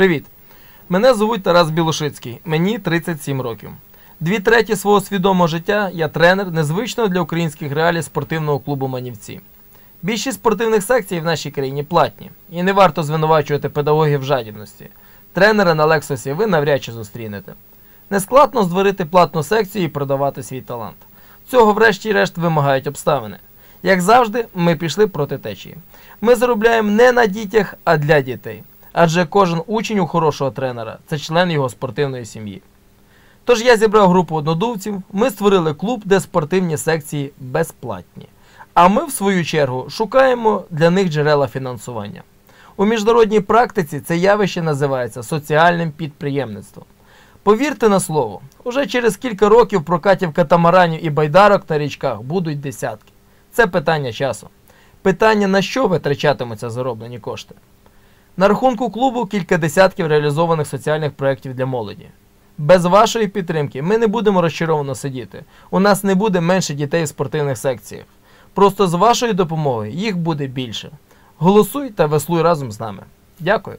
Привіт! Мене звуть Тарас Білошицький, мені 37 років. Дві треті свого свідомого життя я тренер незвичного для українських реалій спортивного клубу Манівці. Більшість спортивних секцій в нашій країні платні, і не варто звинувачувати педагогів в жадібності. Тренера на Лексусі ви навряд чи зустрінете. Нескладно створити платну секцію і продавати свій талант. Цього, врешті-решт, вимагають обставини. Як завжди, ми пішли проти течії. Ми заробляємо не на дітях, а для дітей. Адже кожен учень у хорошого тренера це член його спортивної сім'ї. Тож я зібрав групу однодумців, ми створили клуб, де спортивні секції безплатні. А ми, в свою чергу, шукаємо для них джерела фінансування. У міжнародній практиці це явище називається соціальним підприємництвом. Повірте на слово, уже через кілька років прокатів катамаранів і байдарок на річках будуть десятки. Це питання часу. Питання, на що витрачатимуться зароблені кошти. На рахунку клубу кілька десятків реалізованих соціальних проєктів для молоді. Без вашої підтримки ми не будемо розчаровано сидіти. У нас не буде менше дітей в спортивних секціях. Просто з вашою допомогою їх буде більше. Голосуй та веслуй разом з нами. Дякую.